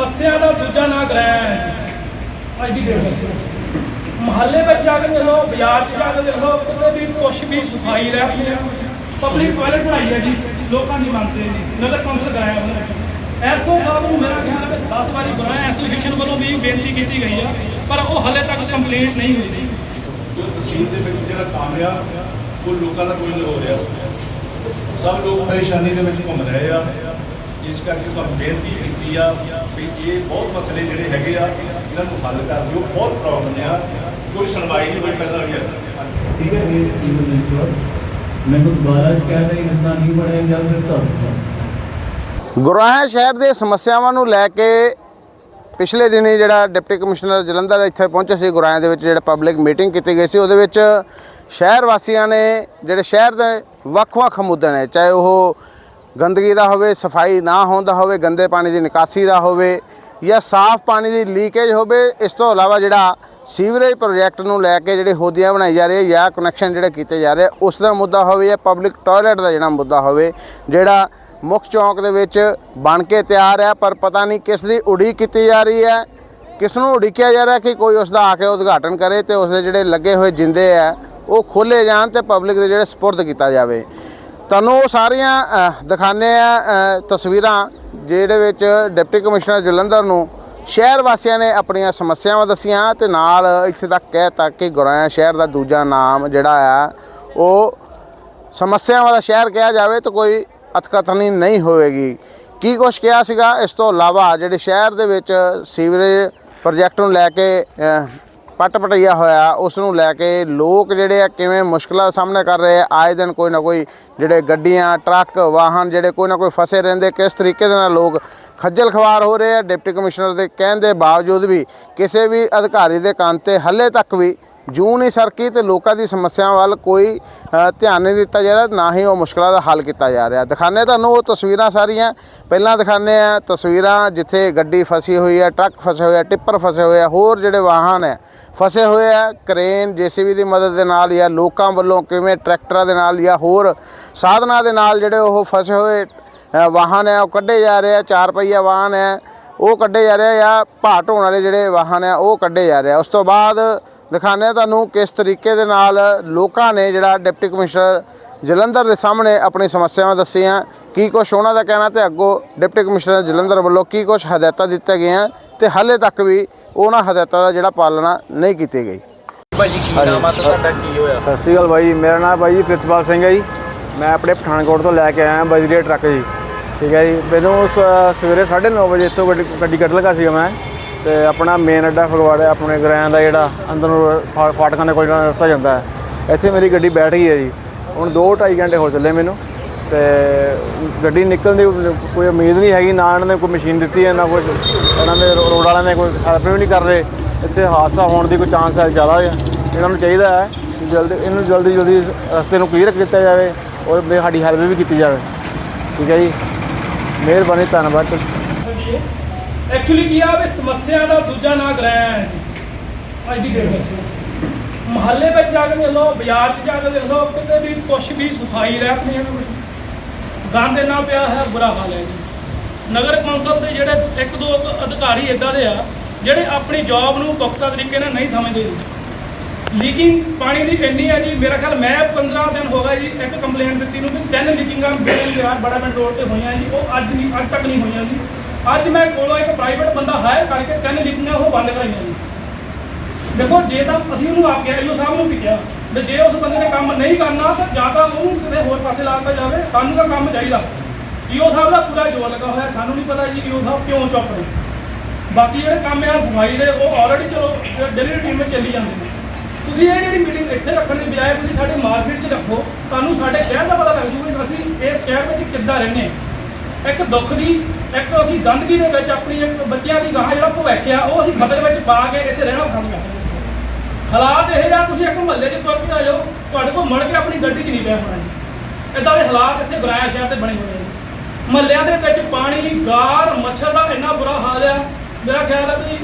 ਸਮੱਸਿਆ ਦਾ ਦੂਜਾ ਨਾਂ ਕਰਾਇਆ ਅੱਜ ਦੀ ਡੇਟ ਵਿੱਚ ਮਹੱਲੇ ਵਿੱਚ ਜਾ ਕੇ ਦੇਖ ਬਾਜ਼ਾਰ 'ਚ ਜਾ ਕੇ ਦੇਖ ਕਿਤੇ ਵੀ ਕੁਛ ਵੀ ਸਫ਼ਾਈ ਰਹਿ ਹੈ। ਪਬਲਿਕ ਟਾਇਲਟ ਬਣਾਈ ਹੈ ਜੀ, ਲੋਕਾਂ ਦੀ ਮੰਗਦੇ ਨੇ ਨਗਰ ਕੌਂਸਲ ਕਰਾਇਆ ਉਹਨਾਂ। ਨੇ ਐਸਓ ਸਾਹਿਬ ਨੂੰ ਮੇਰਾ ਖਿਆਲ ਹੈ 10 ਵਾਰੀ ਬੁਲਾਇਆ ਐਸੋਸੀਏਸ਼ਨ ਵੱਲੋਂ ਵੀ ਬੇਨਤੀ ਕੀਤੀ ਗਈ ਆ, ਪਰ ਉਹ ਹਲੇ ਤੱਕ ਕੰਪਲੀਟ ਨਹੀਂ ਹੋਈ। ਜੋ ਤਹਿਸੀਲ ਦੇ ਵਿੱਚ ਜਿਹੜਾ ਕੰਮ ਆ, ਉਹ ਲੋਕਾਂ ਦਾ ਕੋਈ ਨਹੀਂ ਹੋ ਰਿਹਾ। ਸਭ ਲੋਕ ਪਰੇਸ਼ਾਨੀ ਦੇ ਵਿੱਚ ਘੁੰਮ ਰਹੇ ਆ। ਇਸ ਕਰਕੇ ਤੁਹਾਨੂੰ ਬੇਨਤੀ ਕੀਤੀ ਆ ਵੀ ਇਹ ਬਹੁਤ ਮਸਲੇ ਜਿਹੜੇ ਹੈਗੇ ਆ ਇਹਨਾਂ ਨੂੰ ਹੱਲ ਕਰ ਦਿਓ ਬਹੁਤ ਪ੍ਰੋਬਲਮ ਆ। ਕੋਈ ਸੁਣਵਾਈ ਨਹੀਂ ਹੋਈ ਪਹਿਲਾਂ ਵੀ ਠੀਕ ਹੈ ਜੀ ਮੈਂ ਦੁਬਾਰਾ ਸ਼ਿਕਾਇਤ ਨਹੀਂ ਦਿੱਤਾ ਨਹੀਂ ਬੜਿਆ ਜਾਂ ਫਿਰ ਤੁਹਾਨੂੰ ਗੁਰਾਹਾ ਸ਼ਹਿਰ ਦੇ ਸਮੱਸਿਆਵਾਂ ਨੂੰ ਲੈ ਕੇ ਪਿਛਲੇ ਦਿਨੀ ਜਿਹੜਾ ਡਿਪਟੀ ਕਮਿਸ਼ਨਰ ਜਲੰਧਰ ਇੱਥੇ ਪਹੁੰਚੇ ਸੀ ਗੁਰਾਇਆ ਦੇ ਵਿੱਚ ਜਿਹੜਾ ਪਬਲਿਕ ਮੀਟਿੰਗ ਕੀਤੀ ਗਈ ਸੀ ਉਹਦੇ ਵਿੱਚ ਸ਼ਹਿਰ ਵਾਸੀਆਂ ਨੇ ਜਿਹੜੇ ਸ਼ਹਿਰ ਦੇ ਵੱਖ-ਵੱਖ ਮੁੱਦੇ ਨੇ ਚਾਹੇ ਉਹ ਗੰਦਗੀ ਦਾ ਹੋਵੇ, ਸਫ਼ਾਈ ਨਾ ਹੋਣ ਦਾ ਹੋਵੇ, ਗੰਦੇ ਪਾਣੀ ਦੀ ਨਿਕਾਸੀ ਦਾ ਹੋਵੇ ਜਾਂ ਸਾਫ਼ ਪਾਣੀ ਦੀ ਲੀਕੇਜ ਹੋਵੇ, ਇਸ ਤੋਂ ਇਲਾਵਾ ਜਿਹੜਾ ਸੀਵਰੇਜ ਪ੍ਰੋਜੈਕਟ ਨੂੰ ਲੈ ਕੇ ਜਿਹੜੇ ਹੋਦੀਆਂ ਬਣਾਈ ਜਾ ਰਹੀ ਹੈ ਜਾਂ ਕਨੈਕਸ਼ਨ ਜਿਹੜੇ ਕੀਤੇ ਜਾ ਰਹੇ, ਉਸ ਦਾ ਮੁੱਦਾ ਹੋਵੇ ਜਾਂ ਪਬਲਿਕ ਟਾਇਲਟ ਦਾ ਜਿਹੜਾ ਮੁੱਦਾ ਹੋਵੇ, ਜਿਹੜਾ ਮੁੱਖ ਚੌਂਕ ਦੇ ਵਿੱਚ ਬਣ ਕੇ ਤਿਆਰ ਹੈ, ਪਰ ਪਤਾ ਨਹੀਂ ਕਿਸ ਦੀ ਉਡੀਕ ਕੀਤੀ ਜਾ ਰਹੀ ਹੈ, ਕਿਸ ਨੂੰ ਉਡੀਕਿਆ ਜਾ ਰਿਹਾ ਕਿ ਕੋਈ ਉਸ ਦਾ ਆ ਕੇ ਉਦਘਾਟਨ ਕਰੇ ਤੇ ਉਸ ਦੇ ਜਿਹੜੇ ਲੱਗੇ ਹੋਏ ਜਿੰਦੇ ਆ ਉਹ ਖੋਲੇ ਜਾਣ ਤੇ ਪਬਲਿਕ ਦੇ ਜਿਹੜੇ ਸਪੁਰਦ ਕੀਤਾ ਜਾਵੇ। ਤੁਹਾਨੂੰ ਉਹ ਸਾਰੀਆਂ ਅ, ਦਿਖਾਉਂਦੇ ਆ ਤਸਵੀਰਾਂ ਜਿਹੜੇ ਵਿੱਚ ਡਿਪਟੀ ਕਮਿਸ਼ਨਰ ਜਲੰਧਰ ਨੂੰ ਸ਼ਹਿਰ ਵਾਸੀਆਂ ਨੇ ਆਪਣੀਆਂ ਸਮੱਸਿਆਵਾਂ ਦੱਸੀਆਂ ਤੇ ਨਾਲ ਇੱਥੇ ਤੱਕ ਕਹਿ ਤੱਕ ਕਿ ਗੁਰਾਇਆ ਸ਼ਹਿਰ ਦਾ ਦੂਜਾ ਨਾਮ ਜਿਹੜਾ ਆ ਉਹ ਸਮੱਸਿਆਵਾਂ ਦਾ ਸ਼ਹਿਰ ਕਿਹਾ ਜਾਵੇ ਤਾਂ ਕੋਈ ਅਤਕਥਨੀ ਨਹੀਂ ਹੋਵੇਗੀ। ਕੀ ਕੁਛ ਕਿਹਾ ਸੀਗਾ? ਇਸ ਤੋਂ ਇਲਾਵਾ ਜਿਹੜੇ ਸ਼ਹਿਰ ਦੇ ਵਿੱਚ ਸੀਵਰੇਜ ਪ੍ਰੋਜੈਕਟ ਨੂੰ ਲੈ ਕੇ ਅ, ਪੱਟ ਪਟਈਆ ਹੋਇਆ ਉਸ ਨੂੰ ਲੈ ਕੇ ਲੋਕ ਜਿਹੜੇ ਆ ਕਿਵੇਂ ਮੁਸ਼ਕਲਾਂ ਦਾ ਸਾਹਮਣਾ ਕਰ ਰਹੇ ਆ ਆਏ ਦਿਨ ਕੋਈ ਨਾ ਕੋਈ ਜਿਹੜੇ ਗੱਡੀਆਂ ਟਰੱਕ ਵਾਹਨ ਜਿਹੜੇ ਕੋਈ ਨਾ ਕੋਈ ਫਸੇ ਰਹਿੰਦੇ ਕਿਸ ਤਰੀਕੇ ਦੇ ਨਾਲ ਲੋਕ ਖੱਜਲ ਖਵਾਰ ਹੋ ਰਹੇ ਆ ਡਿਪਟੀ ਕਮਿਸ਼ਨਰ ਦੇ ਕਹਿਣ ਦੇ ਬਾਵਜੂਦ ਵੀ ਕਿਸੇ ਵੀ ਅਧਿਕਾਰੀ ਦੇ ਕੰਨ ਤੇ ਹੱਲੇ ਤੱਕ ਵੀ ਜੂੰ ਨਹੀਂ ਸਰਕੀ ਤੇ ਲੋਕਾਂ ਦੀ ਸਮੱਸਿਆ ਵੱਲ ਕੋਈ ਧਿਆਨ ਨਹੀਂ ਦਿੱਤਾ ਜਾ ਰਿਹਾ, ਨਾ ਹੀ ਉਹ ਮੁਸ਼ਕਲਾਂ ਦਾ ਹੱਲ ਕੀਤਾ ਜਾ ਰਿਹਾ। ਦਿਖਾਣੇ ਤੁਹਾਨੂੰ ਉਹ ਤਸਵੀਰਾਂ ਸਾਰੀਆਂ। ਪਹਿਲਾਂ ਦਿਖਾਣੇ ਆ ਤਸਵੀਰਾਂ ਜਿੱਥੇ ਗੱਡੀ ਫਸੀ ਹੋਈ ਹੈ, ਟਰੱਕ ਫਸੇ ਹੋਏ ਆ, ਟਿੱਪਰ ਫਸੇ ਹੋਏ ਆ, ਹੋਰ ਜਿਹੜੇ ਵਾਹਨ ਹੈ, ਫਸੇ ਹੋਏ ਆ, ਕਰੇਨ, ਜੀਸੀਬੀ ਦੀ ਮਦਦ ਦੇ ਨਾਲ ਜਾਂ ਲੋਕਾਂ ਵੱਲੋਂ ਕਿਵੇਂ ਟਰੈਕਟਰਾਂ ਦੇ ਨਾਲ ਜਾਂ ਹੋਰ ਸਾਧਨਾਂ ਦੇ ਨਾਲ ਜਿਹੜੇ ਉਹ ਫਸੇ ਹੋਏ ਵਾਹਨ ਹੈ, ਉਹ ਕੱਢੇ ਜਾ ਰਹੇ ਆ, ਚਾਰ ਪਹੀਆ ਵਾਹਨ ਹੈ, ਉਹ ਕੱਢੇ ਜਾ ਰਿਹਾ ਜਾਂ ਭਾਰ ਢੋਣ ਵਾਲੇ ਜਿਹੜੇ ਵਾਹਨ ਆ ਉਹ ਕੱਢੇ ਜਾ ਰਿਹਾ ਉਸ ਤੋਂ ਬਾਅਦ ਦਿਖਾਉਂਦੇ ਹਾਂ ਤੁਹਾਨੂੰ ਕਿਸ ਤਰੀਕੇ ਦੇ ਨਾਲ ਲੋਕਾਂ ਨੇ ਜਿਹੜਾ ਡਿਪਟੀ ਕਮਿਸ਼ਨਰ ਜਲੰਧਰ ਦੇ ਸਾਹਮਣੇ ਆਪਣੀ ਸਮੱਸਿਆਵਾਂ ਦੱਸੀਆਂ। ਕੀ ਕੁਛ ਉਹਨਾਂ ਦਾ ਕਹਿਣਾ ਤੇ ਅੱਗੋਂ ਡਿਪਟੀ ਕਮਿਸ਼ਨਰ ਜਲੰਧਰ ਵੱਲੋਂ ਕੀ ਕੁਛ ਹਦਾਇਤਾਂ ਦਿੱਤੀਆਂ ਗਈਆਂ ਤੇ ਹਾਲੇ ਤੱਕ ਵੀ ਉਹਨਾਂ ਹਦਾਇਤਾਂ ਦਾ ਜਿਹੜਾ ਪਾਲਣਾ ਨਹੀਂ ਕੀਤੀ ਗਈ। ਭਾਜੀ ਕੀ ਨਾਮ ਆ ਤੁਹਾਡਾ ਕੀ ਹੋਇਆ? ਸਤਿ ਸ਼੍ਰੀ ਅਕਾਲ ਬਾਈ ਮੇਰਾ ਨਾਮ ਜੀ ਪ੍ਰਿਤਪਾਲ ਸਿੰਘ ਹੈ ਜੀ। ਮੈਂ ਆਪਣੇ ਪਠਾਨਕੋਟ ਤੋਂ ਲੈ ਕੇ ਆਇਆ ਬਜਰੀ ਟਰੱਕ ਜੀ। ਠੀਕ ਹੈ ਜੀ। ਮੈਨੂੰ ਸਵੇਰੇ 9:30 ਵਜੇ ਇੱਥੋਂ ਗੱਡੀ ਗੱਡੀ ਕੱਢ ਲਗਾ ਸੀਗਾ ਮੈਂ। ਤੇ ਆਪਣਾ ਮੇਨ ਅੱਡਾ ਫਗਵਾੜੇ ਆਪਣੇ ਗ੍ਰਾਂ ਦਾ ਜਿਹੜਾ ਅੰਦਰ ਨੂੰ ਫਾ- ਫਾਟਕਾਂ ਦੇ ਕੋਲ ਜਿਹੜਾ ਰਸਤਾ ਜਾਂਦਾ ਹੈ। ਇੱਥੇ ਮੇਰੀ ਗੱਡੀ ਬੈਠ ਗਈ ਹੈ ਜੀ। ਹੁਣ 2-2.5 ਘੰਟੇ ਹੋ ਚੱਲੇ ਮੈਨੂੰ ਤੇ ਗੱਡੀ ਨਿਕਲਣ ਦੀ ਕੋਈ ਉਮੀਦ ਨਹੀਂ ਹੈਗੀ, ਨਾ ਇਹਨਾਂ ਨੇ ਕੋਈ ਮਸ਼ੀਨ ਦਿੱਤੀ ਹੈ, ਨਾ ਕੁਝ ਇਹਨਾਂ ਦੇ ਰੋਡ ਵਾਲਿਆਂ ਨੇ ਕੋਈ ਹੈਲਪ ਵੀ ਨਹੀਂ ਕਰ ਰਹੇ। ਇੱਥੇ ਹਾਦਸਾ ਹੋਣ ਦੀ ਕੋਈ ਚਾਂਸ ਹੈ ਜ਼ਿਆਦਾ ਹੈ। ਇਹਨਾਂ ਨੂੰ ਚਾਹੀਦਾ ਹੈ ਜਲਦੀ, ਇਹਨੂੰ ਜਲਦੀ ਜਲਦੀ ਰਸਤੇ ਨੂੰ ਕਲੀਅਰ ਕੀਤਾ ਜਾਵੇ ਔਰ ਸਾਡੀ ਹੈਲਪ ਵੀ ਕੀਤੀ ਜਾਵੇ। ਠੀਕ ਹੈ ਜੀ। ਮਿਹਰਬਾਨੀ, ਧੰਨਵਾਦ। ਐਕਚੁਅਲੀ ਕੀ ਆ ਵੀ ਸਮੱਸਿਆ ਦਾ ਦੂਜਾ ਨਾਂ ਗ੍ਰਹਿ ਹੈ ਅੱਜ ਦੀ ਡੇਟ ਵਿੱਚ। ਮਹੱਲੇ ਵਿੱਚ ਜਾ ਕੇ ਦੇਖ ਲਓ, ਬਾਜ਼ਾਰ 'ਚ ਜਾ ਕੇ ਦੇਖ ਲਓ, ਕਿਤੇ ਵੀ ਕੁਛ ਵੀ ਸਫ਼ਾਈ ਰਹਿ ਹੈ ਗੰਦ ਇੰਨਾ ਪਿਆ ਹੈ, ਬੁਰਾ ਹਾਲ ਹੈ ਜੀ। ਨਗਰ ਕੌਂਸਲ ਦੇ ਜਿਹੜੇ ਇੱਕ ਦੋ ਅਧਿਕਾਰੀ ਇਦਾਂ ਦੇ ਆ, ਜਿਹੜੇ ਆਪਣੀ ਜੌਬ ਨੂੰ ਪੁਖਤਾ ਤਰੀਕੇ ਨਾਲ ਨਹੀਂ ਸਮਝਦੇ ਜੀ। ਲੀਕਿੰਗ ਪਾਣੀ ਦੀ ਇੰਨੀ ਹੈ ਜੀ, ਮੇਰਾ ਖਿਆਲ ਮੈਂ 15 ਦਿਨ ਹੋ ਗਿਆ ਜੀ, ਇੱਕ ਕੰਪਲੇਂਟ ਦਿੱਤੀ ਨੂੰ ਵੀ ਤਿੰਨ ਲੀਕਿੰਗਾਂ ਬਿਲਕੁਲ ਦੇ ਬੜਾ ਪਿੰਡ ਰੋਡ ਤੇ ਹੋਈਆਂ ਜੀ, ਉਹ ਅੱਜ ਨਹੀਂ, ਅੱਜ ਤੱਕ ਨਹੀਂ ਹੋਈਆਂ ਜੀ। ਅੱਜ ਮੈਂ ਕੋਲੋਂ ਇੱਕ ਪ੍ਰਾਈਵੇਟ ਬੰਦਾ ਹਾਇਰ ਕਰਕੇ ਤਿੰਨ ਲੀਕਿੰਗਾਂ ਉਹ ਬੰਦ ਕਰਾਈਆਂ ਜੀ। ਦੇਖੋ, ਜੇ ਤਾਂ ਅਸੀਂ ਉਹਨੂੰ ਆਪ ਗਿਆ ਈਓ ਸਾਹਿਬ ਨੂੰ ਵੀ ਕਿਹਾ ਵੀ ਜੇ ਉਸ ਬੰਦੇ ਨੇ ਕੰਮ ਨਹੀਂ ਕਰਨਾ, ਤਾਂ ਜਾਂ ਤਾਂ ਉਹਨੂੰ ਕਿਤੇ ਹੋਰ ਪਾਸੇ ਲਾ ਦਿੱਤਾ ਜਾਵੇ, ਸਾਨੂੰ ਤਾਂ ਕੰਮ ਚਾਹੀਦਾ। ਈਓ ਸਾਹਿਬ ਦਾ ਪੂਰਾ ਜੋਰ ਲੱਗਾ ਹੋਇਆ, ਸਾਨੂੰ ਨਹੀਂ ਪਤਾ ਜੀ ਈਓ ਸਾਹਿਬ ਕਿਉਂ ਚੁੱਪ ਨੇ। ਬਾਕੀ ਜਿਹੜੇ ਕੰਮ ਆ, ਸਫ਼ਾਈ ਦੇ, ਉਹ ਆਲਰੇਡੀ ਚਲੋ ਡੇਲੀ ਰੂਟੀਨ ਵਿੱਚ ਚੱਲੀ ਜਾਂਦੇ ਨੇ। ਤੁਸੀਂ ਇਹ ਜਿਹੜੀ ਮੀਟਿੰਗ ਇੱਥੇ ਰੱਖਣ ਦੀ ਬਜਾਏ ਤੁਸੀਂ ਸਾਡੇ ਮਾਰਕੀਟ 'ਚ ਰੱਖੋ, ਤੁਹਾਨੂੰ ਸਾਡੇ ਸ਼ਹਿਰ ਦਾ ਪਤਾ ਲੱਗ ਜੂਗਾ ਵੀ ਅਸੀਂ ਇਸ ਸ਼ਹਿਰ ਵਿੱਚ ਕਿੱਦਾਂ ਰਹਿੰਦੇ ਹਾਂ। ਇੱਕ ਦੁੱਖ ਦੀ ਇੱਕ ਅਸੀਂ ਗੰਦਗੀ ਦੇ ਵਿੱਚ ਆਪਣੀ ਇੱਕ ਬੱਚਿਆਂ ਦੀ ਗਾਹ ਜਿਹੜਾ ਭਵਿੱਖ ਆ ਉਹ ਅਸੀਂ ਖਤਰੇ ਵਿੱਚ ਪਾ ਕੇ ਇੱਥੇ ਰਹਿਣਾ ਪਸੰਦ ਕਰਦੇ ਹਾਲਾਤ ਇਹ ਆ, ਤੁਸੀਂ ਇੱਕ ਮਹੱਲੇ 'ਚ ਤੁਰ ਕੇ ਆ ਜਾਓ, ਤੁਹਾਡੇ ਕੋਲ ਮੁੜ ਕੇ ਆਪਣੀ ਗੱਡੀ 'ਚ ਨਹੀਂ ਪਿਆ ਹੋਣਾ ਜੀ। ਇਦਾਂ ਦੇ ਹਾਲਾਤ ਇੱਥੇ ਬਰਾਇਆ ਸ਼ਹਿਰ ਤੇ ਬਣੇ ਹੋਏ ਨੇ ਮੁਹੱਲਿਆਂ ਦੇ ਵਿੱਚ ਪਾਣੀ, ਗਾਰ, ਮੱਛਰ ਦਾ ਇੰਨਾ ਬੁਰਾ ਹਾਲ ਆ, ਮੇਰਾ ਖਿਆਲ ਆ ਵੀ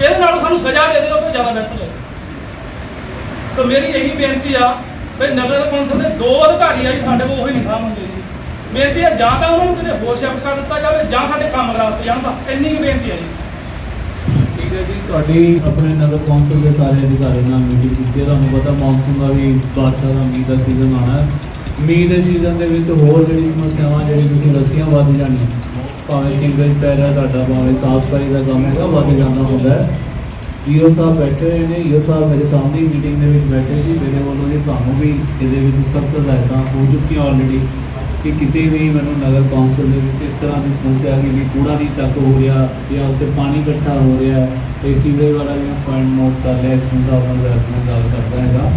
ਇਹਦੇ ਨਾਲੋਂ ਸਾਨੂੰ ਸਜ਼ਾ ਦੇ ਦਿਓ ਤਾਂ ਜ਼ਿਆਦਾ ਬਿਹਤਰ ਹੈ ਤਾਂ ਮੇਰੀ ਇਹੀ ਬੇਨਤੀ ਆ ਵੀ ਨਗਰ ਕੌਂਸਲ ਦੇ ਦੋ ਅਧਿਕਾਰੀ ਆ ਜੀ ਸਾਡੇ ਕੋਲ ਉਹੀ ਨਹੀਂ ਸਾਂਭ ਹੁੰਦੇ ਬੇਨਤੀ ਹੈ, ਜਾਂ ਤਾਂ ਉਹਨਾਂ ਨੂੰ ਕਿਤੇ ਹੋਰ ਸ਼ਿਫਟ ਕਰ ਦਿੱਤਾ ਜਾਵੇ, ਜਾਂ ਸਾਡੇ ਕੰਮ ਕਰਾ ਦਿੱਤੇ ਜਾਣ, ਬਸ ਇੰਨੀ ਕੁ ਬੇਨਤੀ ਹੈ ਜੀ। ਠੀਕ ਹੈ ਜੀ, ਤੁਹਾਡੀ ਆਪਣੇ ਨਗਰ ਕੌਂਸਲ ਦੇ ਸਾਰੇ ਅਧਿਕਾਰੀਆਂ ਨਾਲ ਮੀਟਿੰਗ ਕੀਤੀ ਹੈ, ਤੁਹਾਨੂੰ ਪਤਾ ਮੌਨਸੂਨ ਦਾ ਵੀ ਬਾਰਿਸ਼ਾਂ ਦਾ ਮੀਂਹ ਦਾ ਸੀਜ਼ਨ ਆਉਣਾ ਮੀਂਹ ਦੇ ਸੀਜ਼ਨ ਦੇ ਵਿੱਚ ਹੋਰ ਜਿਹੜੀ ਸਮੱਸਿਆਵਾਂ, ਜਿਹੜੀ ਤੁਸੀਂ ਦੱਸੀਆਂ, ਵੱਧ ਜਾਣੀਆਂ। ਭਾਵੇਂ ਸਿੰਗਲ ਪੈ ਰਿਹਾ ਤੁਹਾਡਾ, ਭਾਵੇਂ ਸਾਫ਼ ਸਫ਼ਾਈ ਦਾ ਕੰਮ ਹੈਗਾ, ਵੱਧ ਜਾਂਦਾ ਹੁੰਦਾ ਹੈ। ਈਓ ਸਾਹਿਬ ਬੈਠੇ ਹੋਏ ਨੇ ਈਓ ਸਾਹਿਬ ਮੇਰੇ ਸਾਹਮਣੇ ਮੀਟਿੰਗ ਦੇ ਵਿੱਚ ਬੈਠੇ ਸੀ, ਮੇਰੇ ਵੱਲੋਂ ਜੀ ਤੁਹਾਨੂੰ ਵੀ ਇਹਦੇ ਵਿੱਚ ਸਖਤ ਹਦਾਇਤਾਂ ਹੋ ਚੁੱਕੀਆਂ ਆਲਰੇਡੀ ਕਿ ਕਿਤੇ ਵੀ ਮੈਨੂੰ ਨਗਰ ਕੌਂਸਲ ਦੇ ਵਿੱਚ ਇਸ ਤਰ੍ਹਾਂ ਦੀ ਸਮੱਸਿਆ ਆ ਗਈ ਵੀ ਕੂੜਾ ਨਹੀਂ ਚੱਕ ਹੋ ਰਿਹਾ ਜਾਂ ਉੱਥੇ ਪਾਣੀ ਇਕੱਠਾ ਹੋ ਰਿਹਾ ਤੇ ਸੀਵਰੇਜ ਵਾਲਾ ਵੀ ਪੁਆਇੰਟ ਨੋਟ ਕਰ ਲਿਆ, ਇਸ ਹਿਸਾਬ ਨਾਲ ਮੈਂ ਗੱਲ ਕਰਦਾ ਹੈਗਾ।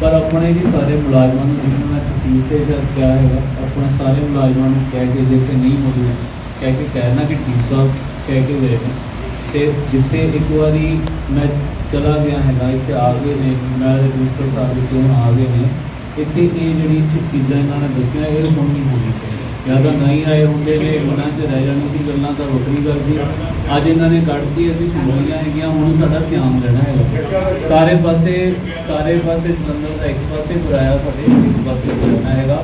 ਪਰ ਆਪਣੇ ਜੀ ਸਾਰੇ ਮੁਲਾਜ਼ਮਾਂ ਨੂੰ ਜਿਹਨਾਂ ਮੈਂ ਤਹਿਸੀਲ ਤੇ ਜਦ ਕਿਹਾ ਹੈਗਾ, ਆਪਣੇ ਸਾਰੇ ਮੁਲਾਜ਼ਮਾਂ ਨੂੰ ਕਹਿ ਕੇ ਜਿੱਥੇ ਨਹੀਂ ਮੌਜੂਦ, ਕਹਿ ਕੇ ਕਹਿਣਾ ਕਿ ਡੀ ਸਾਹਿਬ ਕਹਿ ਕੇ ਗਏ ਨੇ। ਤੇ ਜਿੱਥੇ ਇੱਕ ਵਾਰੀ ਮੈਂ ਚਲਾ ਗਿਆ ਹੈਗਾ, ਇੱਥੇ ਆ ਗਏ ਨੇ, ਮੈਂ ਰਜਿਸਟਰ ਸਾਹਿਬ ਦੇ ਕੋਲ ਆ ਗਏ ਨੇ। ਇੱਥੇ ਇਹ ਜਿਹੜੀ ਚੀਜ਼ਾਂ ਇਹਨਾਂ ਨੇ ਦੱਸੀਆਂ, ਇਹ ਹੁਣ ਨਹੀਂ ਹੋਣੀ ਚਾਹੀਦੀ। ਜਾਂ ਤਾਂ ਨਹੀਂ ਆਏ ਹੁੰਦੇ ਨੇ ਮਨਾਂ 'ਚ ਰਹਿ ਜਾਣੀ ਸੀ ਗੱਲਾਂ ਤਾਂ ਵੱਖਰੀ ਗੱਲ ਸੀ। ਅੱਜ ਇਹਨਾਂ ਨੇ ਕੱਢਤੀ, ਅਸੀਂ ਸੁਣੀਆਂ ਹੈਗੀਆਂ, ਹੁਣ ਸਾਡਾ ਧਿਆਨ ਦੇਣਾ ਹੈਗਾ। ਸਾਰੇ ਪਾਸੇ ਸਾਰੇ ਪਾਸੇ ਜਲੰਧਰ ਦਾ ਇੱਕ ਪਾਸੇ ਬੁਰਾਇਆ ਸਾਡੇ, ਇੱਕ ਪਾਸੇ ਬੁਰਾਇਆ ਹੈਗਾ।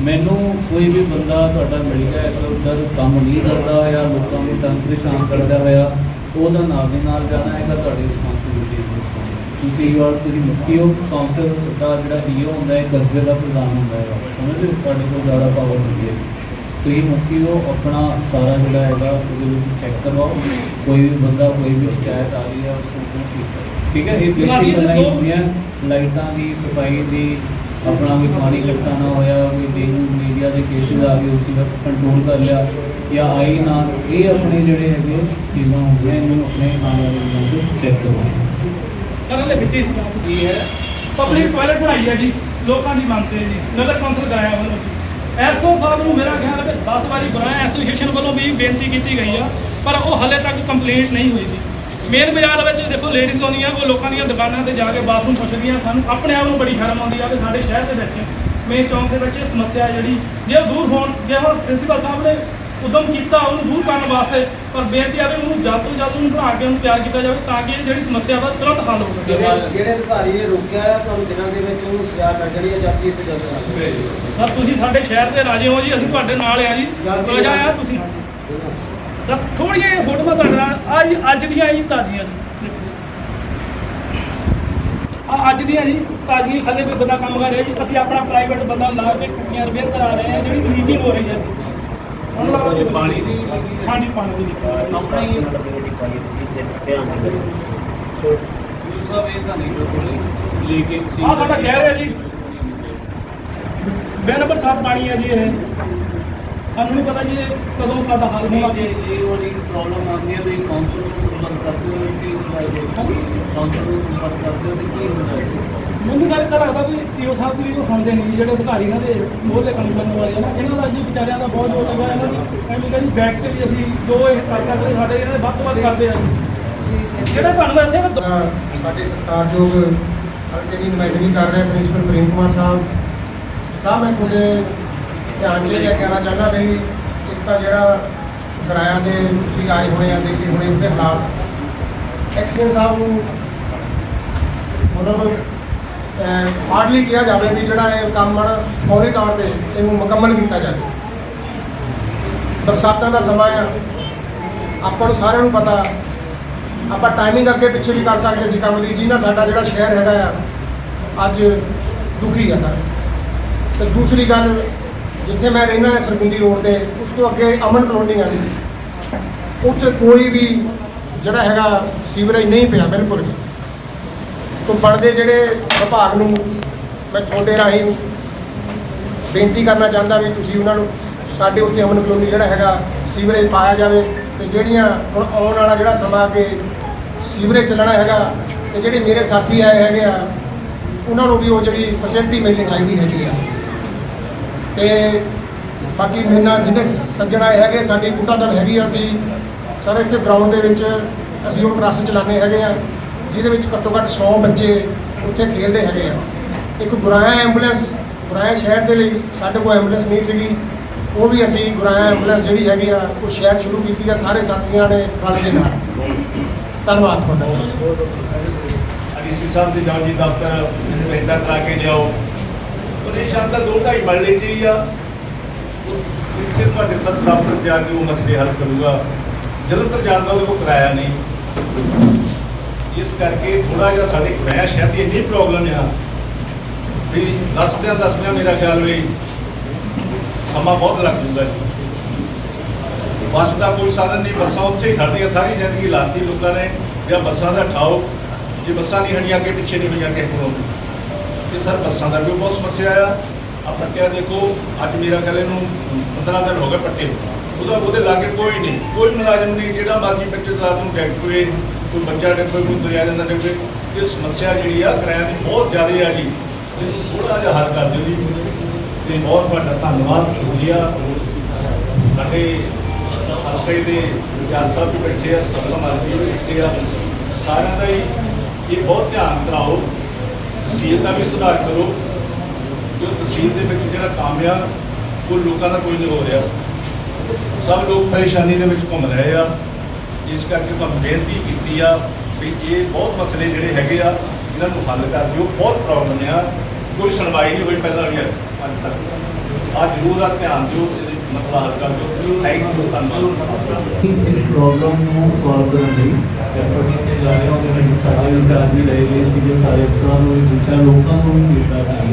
ਮੈਨੂੰ ਕੋਈ ਵੀ ਬੰਦਾ ਤੁਹਾਡਾ ਮਿਲ ਗਿਆ ਇੱਧਰ ਉੱਧਰ ਕੰਮ ਨਹੀਂ ਕਰਦਾ ਹੋਇਆ, ਲੋਕਾਂ ਨੂੰ ਤੰਗ ਪਰੇਸ਼ਾਨ ਕਰਦਾ ਹੋਇਆ, ਉਹਦਾ ਨਾਲ ਦੇ ਨਾਲ ਜਾਣਾ ਹੈਗਾ, ਤੁਹਾਡੀ ਰਿਸਪੌਂਸਿਬਿਲਟੀ ਤੁਸੀਂ ਵਾਰ ਤੁਸੀਂ ਮੁਖੀ ਹੋ ਕੌਂਸਲ ਦਾ ਜਿਹੜਾ ਡੀਓ ਹੁੰਦਾ ਹੈ ਕਸਬੇ ਦਾ ਪ੍ਰਧਾਨ ਹੁੰਦਾ ਹੈ ਸਮਝਦੇ ਹੋ? ਤੁਹਾਡੇ ਕੋਲ ਜ਼ਿਆਦਾ ਪਾਵਰ ਹੁੰਦੀ ਹੈ। ਤੁਸੀਂ ਮੁਖੀ ਹੋ ਆਪਣਾ ਸਾਰਾ ਜਿਹੜਾ ਹੈਗਾ ਉਹਦੇ ਵਿੱਚ ਚੈੱਕ ਕਰਵਾਓ। ਕੋਈ ਵੀ ਬੰਦਾ ਕੋਈ ਵੀ ਸ਼ਿਕਾਇਤ ਆ ਰਹੀ ਹੈ ਉਸ ਨੂੰ ਠੀਕ ਹੈ? ਇਹ ਬੇਸਿਕ ਗੱਲਾਂ ਹੀ ਹੁੰਦੀਆਂ। ਲਾਈਟਾਂ ਦੀ ਸਫ਼ਾਈ ਦੀ ਆਪਣਾ ਵੀ ਪਾਣੀ ਇਕੱਠਾ ਨਾ ਹੋਇਆ ਕੋਈ ਡੇਂਗੂ ਮਲੇਰੀਆ ਦੇ ਕੇਸਿਸ ਆ ਗਏ ਉਸੇ ਦਾ ਕੰਟਰੋਲ ਕਰ ਲਿਆ। ਜਾਂ ਆਈ ਨਾ ਇਹ ਆਪਣੇ ਜਿਹੜੇ ਹੈਗੇ ਚੀਜ਼ਾਂ ਹੁੰਦੀਆਂ ਇਹਨੂੰ ਆਪਣੇ ਆਉਣ ਵਾਲੇ ਦਿਨਾਂ 'ਚ ਚੈੱਕ ਕਰਵਾਓ। ਕਰਨ ਦੇ ਵਿੱਚ ਹੀ ਕੀ ਹੈ? ਪਬਲਿਕ ਟਾਇਲਟ ਬਣਾਈ ਹੈ ਜੀ ਲੋਕਾਂ ਦੀ ਮੰਗ ਤੇ ਜੀ ਨਗਰ ਕੌਂਸਲ ਕਰਾਇਆ ਵੱਲੋਂ ਐਸਓ ਸਾਹਿਬ ਨੂੰ ਮੇਰਾ ਖਿਆਲ ਹੈ ਕਿ 10 ਵਾਰੀ ਬੁਲਾਇਆ ਐਸੋਸੀਏਸ਼ਨ ਵੱਲੋਂ ਵੀ ਬੇਨਤੀ ਕੀਤੀ ਗਈ ਆ ਪਰ ਉਹ ਹਲੇ ਤੱਕ ਕੰਪਲੀਟ ਨਹੀਂ ਹੋਈ ਜੀ। ਮੇਨ ਬਾਜ਼ਾਰ ਵਿੱਚ ਦੇਖੋ ਲੇਡੀਜ਼ ਆਉਂਦੀਆਂ ਉਹ ਲੋਕਾਂ ਦੀਆਂ ਦੁਕਾਨਾਂ ਤੇ ਜਾ ਕੇ ਬਾਥਰੂਮ ਪੁੱਛਦੀਆਂ ਸਾਨੂੰ। ਆਪਣੇ ਆਪ ਨੂੰ ਬੜੀ ਸ਼ਰਮ ਆਉਂਦੀ ਆ ਕਿ ਸਾਡੇ ਸ਼ਹਿਰ ਦੇ ਵਿੱਚ ਮੇਨ ਚੌਂਕ ਦੇ ਵਿੱਚ ਇਹ ਸਮੱਸਿਆ ਜਿਹੜੀ ਜੇ ਦੂਰ ਹੋਣ ਜੇ ਹੁਣ ਪ੍ਰਿੰਸੀਪਲ ਸਾਹਿਬ ਨੇ ਉਦਮ ਕੀਤਾ ਉਹਨੂੰ ਦੂਰ ਕਰਨ ਵਾਸਤੇ ਪਰ ਬੇਨਤੀ ਆ ਵੀ ਉਹਨੂੰ ਜਲਦ ਤੋਂ ਜਲਦ ਉਹਨੂੰ ਬਣਾ ਕੇ ਉਹਨੂੰ ਤਿਆਰ ਕੀਤਾ ਜਾਵੇ ਤਾਂ ਕਿ ਜਿਹੜੀ ਸਮੱਸਿਆ ਦਾ ਤੁਰੰਤ ਹੱਲ ਹੋ ਸਕੇ। ਜਿਹੜੇ ਜਿਹੜੇ ਅਧਿਕਾਰੀ ਨੇ ਰੋਕਿਆ ਹੈ ਤੁਹਾਨੂੰ ਦਿਨਾਂ ਦੇ ਵਿੱਚ ਉਹਨੂੰ ਸਜ਼ਾ ਮਿਲ ਜਾਣੀ ਹੈ ਕਿ ਇੱਥੇ ਜਲਦ ਕਰਾਂਗੇ ਸਰ ਤੁਸੀਂ ਸਾਡੇ ਸ਼ਹਿਰ ਦੇ ਰਾਜੇ ਹੋ ਜੀ ਅਸੀਂ ਤੁਹਾਡੇ ਨਾਲ ਆ ਜੀ। ਜਲਦੀ ਰੋਜਾ ਆ ਤੁਸੀਂ? ਤਾਂ ਥੋੜੀਆਂ ਜਿਹੀਆਂ ਫੋਟੋਆਂ ਤੁਹਾਡੇ ਨਾਲ ਆ ਜੀ ਅੱਜ ਦੀਆਂ ਜੀ ਤਾਜ਼ੀਆਂ ਜੀ। ਆ ਅੱਜ ਦੀਆਂ ਜੀ ਤਾਜ਼ੀਆਂ ਹਲੇ ਵੀ ਬੰਦਾ ਕੰਮ ਕਰ ਰਿਹਾ ਜੀ ਅਸੀਂ ਆਪਣਾ ਪ੍ਰਾਈਵੇਟ ਬੰਦਾ ਲਾ ਕੇ ਟੁੱਟੀਆਂ ਰਿਪੇਅਰ ਕਰਾ ਰਹੇ ਹਾਂ ਜਿਹੜੀ ਲੀਕਿੰਗ ਹੋ ਰਹੀ ਹੈ। ਕੇ ਪਾਣੀ ਦੀ ਹਾਂਜੀ ਪਾਣੀ ਦੀ leaking। ਆਪਣੀ ਸਾਹਿਬ ਇਹ ਤਾਂ ਨਹੀਂ ਬਿਲਕੁਲ ਲੇਕਿਨ ਸੀ ਆਹ ਸਾਡਾ ਸ਼ਹਿਰ ਹੈ ਜੀ। ਬੇ ਨੰਬਰ 7 ਪਾਣੀ ਹੈ ਜੀ ਇਹ। ਸਾਨੂੰ ਨਹੀਂ ਪਤਾ ਜੀ ਇਹ ਕਦੋਂ ਸਾਡਾ ਹੱਲ ਹੋਣਾ ਜੇ ਜੇ ਵਾਲੀ ਪ੍ਰੋਬਲਮ ਆਉਂਦੀ ਹੈ ਤੇ ਕਾਉਂਸਲ ਨੂੰ ਸੰਪਰਕ ਕਰਦੇ ਹੋ ਕਿ ਕਾਉਂਸਲ ਨੂੰ ਸੰਪਰਕ ਕਰਦੇ ਹੋ ਤੇ ਕੀ ਹੁੰਦਾ ਹੈ ਮੈਨੂੰ ਗੱਲ ਕਰ ਰੱਖਦਾ ਵੀ ਪੀਓ ਸਾਹਿਬ ਵੀ ਉਹ ਸੁਣਦੇ ਨਹੀਂ, ਜਿਹੜੇ ਅਧਿਕਾਰੀ ਇਹਨਾਂ ਦੇ ਮੋਹਲੇ ਕੰਮ ਕਰਨ ਵਾਲੇ ਆ ਨਾ, ਇਹਨਾਂ ਦਾ ਜੀ ਵਿਚਾਰਿਆਂ ਦਾ ਬਹੁਤ ਜੋਰ ਲੱਗਾ, ਇਹਨਾਂ ਦੀ ਐਵੇਂ ਕਹਿੰਦੀ ਬੈਕ ਤੇ ਵੀ ਅਸੀਂ ਜੋ ਇਹ ਕਰ ਸਕਦੇ ਸਾਡੇ ਇਹਨਾਂ ਦੇ ਵੱਧ ਤੋਂ ਵੱਧ ਕਰਦੇ ਆ। ਜਿਹੜਾ ਤੁਹਾਨੂੰ ਵੈਸੇ ਸਾਡੇ ਸਤਿਕਾਰਯੋਗ ਹਲਕੇ ਨੁਮਾਇੰਦਗੀ ਕਰ ਰਹੇ ਪ੍ਰਿੰਸੀਪਲ ਪ੍ਰੇਮ ਕੁਮਾਰ ਸਾਹਿਬ। ਸਾਹਿਬ, ਮੈਂ ਤੁਹਾਡੇ ਧਿਆਨ 'ਚ ਇਹ ਲੈ ਚਾਹੁੰਦਾ ਵੀ ਇੱਕ ਤਾਂ ਜਿਹੜਾ ਕਿਰਾਇਆ ਦੇ ਤੁਸੀਂ ਆਏ ਹੋਏ ਆ ਦੇਖੇ ਹੋਣੇ ਉਹਦੇ ਹਾਲਾਤ ਐਕਸੀਅਨ ਸਾਹਿਬ ਨੂੰ ਮਤਲਬ ਹਾਰਡਲੀ ਕਿਹਾ ਜਾਵੇ ਵੀ ਜਿਹੜਾ ਇਹ ਕੰਮ ਆ ਫੌਰੀ ਤੌਰ ਤੇ ਇਹਨੂੰ ਮੁਕੰਮਲ ਕੀਤਾ ਜਾਵੇ। ਬਰਸਾਤਾਂ ਦਾ ਸਮਾਂ ਆ। ਆਪਾਂ ਨੂੰ ਸਾਰਿਆਂ ਨੂੰ ਪਤਾ, ਆਪਾਂ ਟਾਈਮਿੰਗ ਅੱਗੇ ਪਿੱਛੇ ਵੀ ਕਰ ਸਕਦੇ ਸੀ ਕੰਮ ਦੀ ਜਿਹਨਾਂ ਸਾਡਾ ਜਿਹੜਾ ਸ਼ਹਿਰ ਹੈਗਾ ਆ, ਅੱਜ ਦੁਖੀ ਆ ਸਰ। ਤੇ ਦੂਸਰੀ ਗੱਲ, ਜਿੱਥੇ ਮੈਂ ਰਹਿਣਾ ਹੈ ਸਰਗੁੰਦੀ ਰੋਡ ਤੇ, ਉਸ ਤੋਂ ਅੱਗੇ ਅਮਨ ਕਲੋਨੀ ਆ ਜੀ। ਉੱਥੇ ਕੋਈ ਵੀ ਜਿਹੜਾ ਹੈਗਾ ਸੀਵਰੇਜ ਨਹੀਂ ਪਿਆ, ਬਿਲਕੁਲ ਵੀ। ਬਣਦੇ ਜਿਹੜੇ ਵਿਭਾਗ ਨੂੰ ਮੈਂ ਤੁਹਾਡੇ ਰਾਹੀਂ ਬੇਨਤੀ ਕਰਨਾ ਚਾਹੁੰਦਾ ਵੀ ਤੁਸੀਂ ਉਹਨਾਂ ਨੂੰ ਸਾਡੇ ਉੱਥੇ ਅਮਨ ਕਲੋਨੀ ਜਿਹੜਾ ਹੈਗਾ ਸੀਵਰੇਜ ਪਾਇਆ ਜਾਵੇ ਤੇ ਜਿਹੜੀਆਂ ਹੁਣ ਆਉਣ ਵਾਲਾ ਜਿਹੜਾ ਸਮਾਂ ਅੱਗੇ ਸੀਵਰੇਜ ਚੱਲਣਾ ਹੈਗਾ ਤੇ ਜਿਹੜੇ ਮੇਰੇ ਸਾਥੀ ਆਏ ਹੈਗੇ ਆ, ਉਹਨਾਂ ਨੂੰ ਵੀ ਉਹ ਜਿਹੜੀ ਫੈਸਿਲਿਟੀ ਮਿਲਣੀ ਚਾਹੀਦੀ ਹੈਗੀ ਆ। ਤੇ ਬਾਕੀ ਮੇਰੇ ਨਾਲ ਸੱਜਣ ਆਏ ਹੈਗੇ, ਸਾਡੀ ਕੁੱਟਾ ਦਲ ਹੈਗੀ ਆ ਅਸੀਂ, ਸਾਰੇ, ਇੱਥੇ ਗਰਾਊਂਡ ਦੇ ਵਿੱਚ ਅਸੀਂ ਉਹ ਟਰੱਸ ਚਲਾਉਂਦੇ ਹੈਗੇ ਆ। ਜਿਹਦੇ ਵਿੱਚ ਘੱਟੋ ਘੱਟ 100 ਬੱਚੇ ਉੱਥੇ ਖੇਡਦੇ ਹੈਗੇ ਆ। ਇੱਕ ਗੁਰਾਇਆ ਐਂਬੂਲੈਂਸ, ਗੁਰਾਇਆ ਸ਼ਹਿਰ ਦੇ ਲਈ ਸਾਡੇ ਕੋਲ ਐਂਬੂਲੈਂਸ ਨਹੀਂ ਸੀਗੀ। ਉਹ ਵੀ ਅਸੀਂ ਗੁਰਾਇਆ ਐਂਬੂਲੈਂਸ ਜਿਹੜੀ ਹੈਗੀ ਆ, ਉਹ ਸ਼ਹਿਰ ਸ਼ੁਰੂ ਕੀਤੀ ਆ, ਸਾਰੇ ਸਾਥੀਆਂ ਨੇ ਰਲ ਕੇ ਨਾਲ। ਧੰਨਵਾਦ ਤੁਹਾਡਾ। ਡੀਸੀ ਸਾਹਿਬ ਦੇ ਜਾਓ ਜੀ ਦਫ਼ਤਰ ਪੈਂਦਾ ਕਰਾ ਕੇ ਜਾਓ। ਪਰੇਸ਼ਾਨ ਤਾਂ ਦੋ ਢਾਈ ਮਰਲੇ ਜੀ ਆ। ਇੱਥੇ ਤੁਹਾਡੇ ਸਭ ਦਫ਼ਤਰ ਜਾ ਕੇ ਉਹ ਮਸਲੇ ਹੱਲ ਕਰੂਗਾ। ਜਦੋਂ ਤੱਕ ਜਾਂਦਾ ਉਹਦੇ ਕੋਲ ਕਿਰਾਇਆ ਨਹੀਂ। ਇਸ ਕਰਕੇ ਥੋੜਾ ਜਿਹਾ ਸਾਡੇ ਮੈਂ ਸ਼ਹਿਰ ਦੀ ਇੰਨੀ ਪ੍ਰੋਬਲਮ ਆ। ਵੀ ਦੱਸਦਿਆਂ ਦੱਸਦਿਆਂ ਮੇਰਾ ਖਿਆਲ ਵੀ ਸਮਾਂ ਬਹੁਤ ਲੱਗ ਜਾਂਦਾ ਜੀ। ਬੱਸ ਦਾ ਕੋਈ ਸਾਧਨ ਨਹੀਂ, ਬੱਸਾਂ ਉੱਥੇ ਹੀ ਖੜਦੀਆਂ ਸਾਰੀ ਜ਼ਿੰਦਗੀ ਲਾਤੀ ਲੋਕਾਂ ਨੇ। ਜਾਂ ਬੱਸਾਂ ਦਾ ਠਾਓ ਜੇ ਬੱਸਾਂ ਨਹੀਂ ਹਟੀਆਂ, ਅੱਗੇ ਪਿੱਛੇ ਨਹੀਂ ਹੋਈਆਂ ਕਿਸੇ ਕੋਲੋਂ ਇਹ ਸਰ, ਬੱਸਾਂ ਦਾ ਵੀ ਬਹੁਤ ਸਮੱਸਿਆ ਆ। ਆਪਾਂ ਕਿਹਾ, ਦੇਖੋ, ਅੱਜ ਮੇਰਾ ਖਿਆਲ ਇਹਨੂੰ 15 ਦਿਨ ਹੋ ਗਏ ਪੱਟੇ। ਉਹਦਾ ਉਹਦੇ ਲਾਗੇ ਕੋਈ ਨਹੀਂ, ਕੋਈ ਮੁਲਾਜ਼ਮ ਨਹੀਂ, ਜਿਹੜਾ ਮਰਜ਼ੀ ਬੱਚੇ ਰਾਤ ਨੂੰ ਡੈਕਟ ਹੋਏ ਕੋਈ ਬੱਚਾ ਡਿੱਗੇ ਕੋਈ ਤੁਰਿਆ ਜਾਂਦਾ ਡਿੱਗੇ ਇਹ ਸਮੱਸਿਆ ਜਿਹੜੀ ਆ ਕਿਰਾਇਆ ਦੀ ਬਹੁਤ ਜ਼ਿਆਦਾ ਆ ਜੀ। ਇਹਨੂੰ ਥੋੜਾ ਜਿਹਾ ਹੱਲ ਕਰ ਦਿਓ ਜੀ। ਤੇ ਬਹੁਤ ਤੁਹਾਡਾ ਧੰਨਵਾਦ, ਸ਼ੁਕਰੀਆ। ਸਾਡੇ ਹਲਕੇ ਦੇ ਜੱਜ ਸਾਹਿਬ ਵੀ ਬੈਠੇ ਆ ਸਭਲਾ ਮਾਰਜੀ ਵੀ ਬੈਠੇ ਆ। ਸਾਰਿਆਂ ਦਾ ਹੀ ਇਹ ਬਹੁਤ ਧਿਆਨ ਕਰਾਓ। ਤਹਿਸੀਲ ਦਾ ਵੀ ਸੁਧਾਰ ਕਰੋ। ਜੋ ਤਹਿਸੀਲ ਦੇ ਵਿੱਚ ਜਿਹੜਾ ਕੰਮ ਆ, ਉਹ ਲੋਕਾਂ ਦਾ ਕੋਈ ਨਹੀਂ ਹੋ ਰਿਹਾ। ਸਭ ਲੋਕ ਪਰੇਸ਼ਾਨੀ ਦੇ ਵਿੱਚ ਘੁੰਮ ਰਹੇ ਆ। ਇਸ ਕਰਕੇ ਤੁਹਾਨੂੰ ਬੇਨਤੀ ਕੀਤੀ ਆ ਵੀ ਇਹ ਬਹੁਤ ਮਸਲੇ ਜਿਹੜੇ ਹੈਗੇ ਆ, ਇਹਨਾਂ ਨੂੰ ਹੱਲ ਕਰ ਦਿਓ। ਬਹੁਤ ਪ੍ਰੋਬਲਮ ਆ। ਕੋਈ ਸੁਣਵਾਈ ਨਹੀਂ ਹੋਈ ਪਹਿਲਾਂ ਵੀ। ਅੱਜ ਤੱਕ। ਆ ਜ਼ਰੂਰ ਆ, ਧਿਆਨ ਦਿਓ, ਇਹਦੇ ਮਸਲਾ ਹੱਲ ਕਰ ਦਿਓ। ਥੈਂਕ ਯੂ ਧੰਨਵਾਦ। ਇਸ ਪ੍ਰੋਬਲਮ ਨੂੰ ਸੋਲਵ ਕਰਨ ਲਈ ਆਪਾਂ ਕਿਤੇ ਜਾ ਰਹੇ ਹਾਂ। ਉਹਦੇ ਸਾਡੇ ਵਿਚਾਰ ਵੀ ਲਏ ਗਏ ਸੀ ਸਾਰੇ ਅਫਸਰਾਂ ਨੂੰ ਵੀ ਲੋਕਾਂ ਨੂੰ ਵੀ ਕੀਤਾ ਹੈ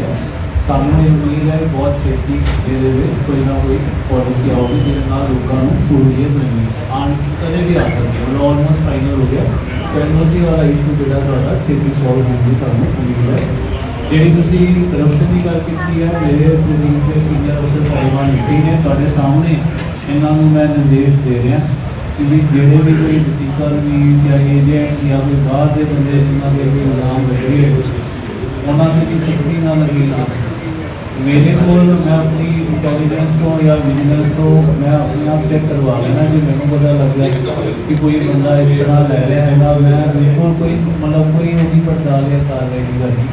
ਸਾਨੂੰ ਇਹ ਉਮੀਦ ਹੈ ਬਹੁਤ ਛੇਤੀ ਇਹਦੇ ਵਿੱਚ ਕੋਈ ਨਾ ਕੋਈ ਪਾਲਿਸੀ ਆਉਗੀ ਜਿਹਦੇ ਨਾਲ ਲੋਕਾਂ ਨੂੰ ਸਹੂਲੀਅਤ ਮਿਲੇਗੀ ਆਣ ਕਦੇ ਵੀ ਆ ਸਕਦੀ ਹੈ। ਆਲਮੋਸਟ ਫਾਈਨਲ ਹੋ ਗਿਆ। ਕੈਨਵਸੀ ਵਾਲਾ ਇਸ਼ੂ ਜਿਹੜਾ ਤੁਹਾਡਾ ਛੇਤੀ ਸੋਲਵ ਹੋ ਗਈ ਸਾਨੂੰ ਉਮੀਦ ਹੈ। ਜਿਹੜੀ ਤੁਸੀਂ ਕਰਪਸ਼ਨ ਦੀ ਗੱਲ ਕੀਤੀ ਹੈ ਮੇਰੇ ਪ੍ਰਦੀਪ ਦੇ ਸੀਨੀਅਰ ਅਫਸਰ ਸਾਹਿਬਾਨ ਮਿੱਟੀ ਨੇ, ਤੁਹਾਡੇ ਸਾਹਮਣੇ ਇਹਨਾਂ ਨੂੰ ਮੈਂ ਨਿਰਦੇਸ਼ ਦੇ ਰਿਹਾ ਕਿ ਵੀ ਜਿਹੜੇ ਵੀ ਕੋਈ ਵਸੀਕਰ ਵੀ ਜਾਂ ਏਜੰਟ ਜਾਂ ਕੋਈ ਬਾਹਰ ਦੇ ਬੰਦੇ ਜਿਨ੍ਹਾਂ ਦੇ ਕੋਈ ਇਲਜ਼ਾਮ ਲੱਗੇ ਉਹਨਾਂ ਦੇ ਵੀ ਸਖਤੀ ਨਾਲ ਲੱਗੀ ਮੇਰੇ ਕੋਲ ਮੈਂ ਆਪਣੀ ਇੰਟੈਲੀਜੈਂਸ ਤੋਂ ਜਾਂ ਵਿਜੀਲੈਂਸ ਤੋਂ ਮੈਂ ਆਪਣੇ ਆਪ ਚੈੱਕ ਕਰਵਾ ਲੈਣਾ ਜੇ ਮੈਨੂੰ ਪਤਾ ਲੱਗ ਕਿ ਕੋਈ ਬੰਦਾ ਇਸ ਤਰ੍ਹਾਂ ਲੈ ਰਿਹਾ ਹੈਗਾ ਮੈਂ ਬਿਲਕੁਲ ਕੋਈ ਮਤਲਬ ਕੋਈ ਉਹਦੀ ਪੜਤਾਲ ਜਾਂ ਕਾਰਵਾਈ ਨਹੀਂ ਕਰਨੀ।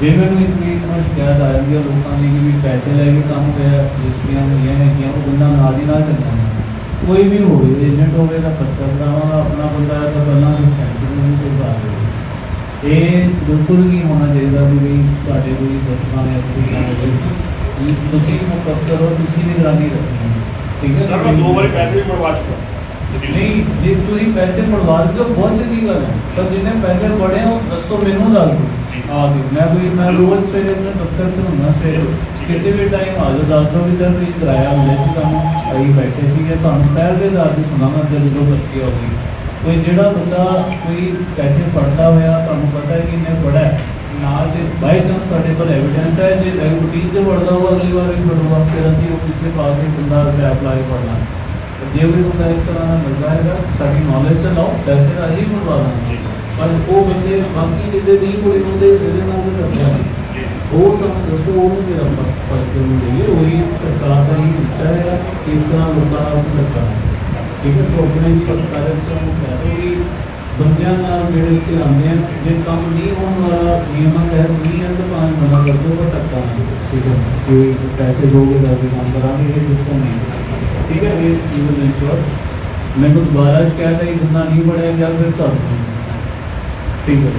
ਜੇ ਮੈਨੂੰ ਇਸ ਵੀ ਕੋਈ ਸ਼ਿਕਾਇਤ ਆ ਜਾਂਦੀ ਹੈ ਲੋਕਾਂ ਦੀ ਕਿ ਵੀ ਪੈਸੇ ਲੈ ਕੇ ਕੰਮ ਹੋਇਆ ਰਜਿਸਟਰੀਆਂ ਹੋਈਆਂ ਹੈਗੀਆਂ, ਉਹ ਬੰਦਾ ਨਾਲ ਦੀ ਨਾਲ ਚੱਲਦਾ ਕੋਈ ਵੀ ਹੋਵੇ ਏਜੰਟ ਹੋਵੇ ਤਾਂ ਪੱਤਰ ਬਣਾਵਾਂਗਾ ਆਪਣਾ ਬੰਦਾ ਤਾਂ ਪਹਿਲਾਂ ਹੀ ਨਹੀਂ ਕੋਈ ਇਹ ਬਿਲਕੁਲ ਨਹੀਂ ਹੋਣਾ ਚਾਹੀਦਾ ਵੀ ਵੀ ਤੁਹਾਡੇ ਕੋਈ ਦਰਸ਼ਕਾਂ ਨੇ ਅੱਛੀ ਗੱਲ ਤੁਸੀਂ ਮੁਕੱਸਰ ਹੋ ਤੁਸੀਂ ਨਿਗਰਾਨੀ ਰੱਖਣੀ ਹੈ। ਠੀਕ ਹੈ? ਸਰ ਮੈਂ ਦੋ ਵਾਰੀ ਪੈਸੇ ਵੀ ਮੜਵਾ ਚੁੱਕਾ। ਨਹੀਂ ਜੇ ਤੁਸੀਂ ਪੈਸੇ ਮੜਵਾ ਦਿਓ ਬਹੁਤ ਚੰਗੀ ਗੱਲ ਹੈ। ਪਰ ਜਿੰਨੇ ਪੈਸੇ ਬੜੇ ਉਹ ਦੱਸੋ ਮੈਨੂੰ ਦੱਸ ਦਿਓ। ਆ ਕੇ ਮੈਂ ਕੋਈ ਮੈਂ ਰੋਜ਼ ਸਵੇਰੇ ਆਪਣੇ ਦਫ਼ਤਰ ਤੇ ਹੁੰਦਾ ਸਵੇਰੇ। ਕਿਸੇ ਵੀ ਟਾਈਮ ਆ ਜਾਓ ਦੱਸ ਦਿਓ ਵੀ ਸਰ ਤੁਸੀਂ ਕਿਰਾਇਆ ਮਿਲਿਆ ਸੀ ਤੁਹਾਨੂੰ ਅਸੀਂ ਬੈਠੇ ਸੀਗੇ ਤੁਹਾਨੂੰ ਪਹਿਲ ਦੇ ਆਧਾਰ ਤੇ ਸੁਣਾਵਾਂ ਜਦੋਂ ਬੱਚੀ ਹੋ ਗਈ ਕੋਈ ਜਿਹੜਾ ਬੰਦਾ ਕੋਈ ਪੈਸੇ ਫੜਦਾ ਹੋਇਆ ਤੁਹਾਨੂੰ ਪਤਾ ਹੈ ਕਿ ਇਹਨੇ ਫੜਾ ਹੈ। ਨਾਲ ਜੇ ਬਾਈ ਚਾਂਸ ਤੁਹਾਡੇ ਕੋਲ ਐਵੀਡੈਂਸ ਹੈ ਜੇ ਰੂਟੀਨ ਤੇ ਫੜਦਾ ਹੋਊਗਾ ਅਗਲੀ ਵਾਰ ਵੀ ਫੜੂਗਾ ਫਿਰ ਅਸੀਂ ਉਹ ਪਿੱਛੇ ਪਾਸ ਨਹੀਂ ਬੰਦਾ ਅਪਲਾਈ ਕਰਨਾ ਜੇ ਕੋਈ ਬੰਦਾ ਇਸ ਤਰ੍ਹਾਂ ਦਾ ਮਿਲਦਾ ਹੈਗਾ ਸਾਡੀ ਨੌਲੇਜ ਚ ਲਾਓ ਪੈਸੇ ਦਾ ਹੀ ਦਾਂਗੇ। ਪਰ ਉਹ ਬੰਦੇ ਬਾਕੀ ਜਿਹਦੇ ਨਹੀਂ ਕੋਈ ਹੁੰਦੇ ਇਹਦੇ ਨਾਲ ਤਾਂ ਕਰਦੇ ਨਹੀਂ ਉਹ ਸਾਨੂੰ ਦੱਸੋ ਉਹ ਮੇਰਾ ਫ਼ਰਕ ਨੂੰ ਦੇਈਏ ਉਹੀ ਸਰਕਾਰ ਦਾ ਹੀ ਹਿੱਸਾ ਹੈ ਇਸ ਤਰ੍ਹਾਂ ਲੋਕਾਂ ਨਾਲ ਸਰਕਾਰ ਠੀਕ ਹੈ ਤੋਂ ਆਪਣੇ ਕਹਿੰਦੇ ਵੀ ਬੰਦਿਆਂ ਨਾਲ ਮਿਲ ਕੇ ਆਉਂਦੇ ਆ, ਜੇ ਕੰਮ ਨਹੀਂ ਹੋਣ ਵਾਲਾ, ਨਿਯਮਾਂ ਤਹਿਤ ਨਹੀਂ ਹੈ ਤਾਂ ਭਾਵੇਂ ਮਨਾ ਕਰ ਦਿਓ ਪਰ ਧੱਕਾ ਨਹੀਂ ਠੀਕ ਹੈ ਕਿ ਪੈਸੇ ਦੋਗੇ ਤਾਂ ਅਸੀਂ ਕੰਮ ਕਰਾਂਗੇ, ਇਹ ਸਿਸਟਮ ਨਹੀਂ ਠੀਕ ਹੈ, ਇਹ ਸਿਵਲ ਇੰਸ਼ੋਰ ਮੈਨੂੰ ਦੁਬਾਰਾ ਸ਼ਿਕਾਇਤ ਹੈ ਕਿ ਬੰਦਾ ਨਹੀਂ ਬਣਿਆ ਜਾਂ ਫਿਰ ਕਰ ਠੀਕ ਹੈ।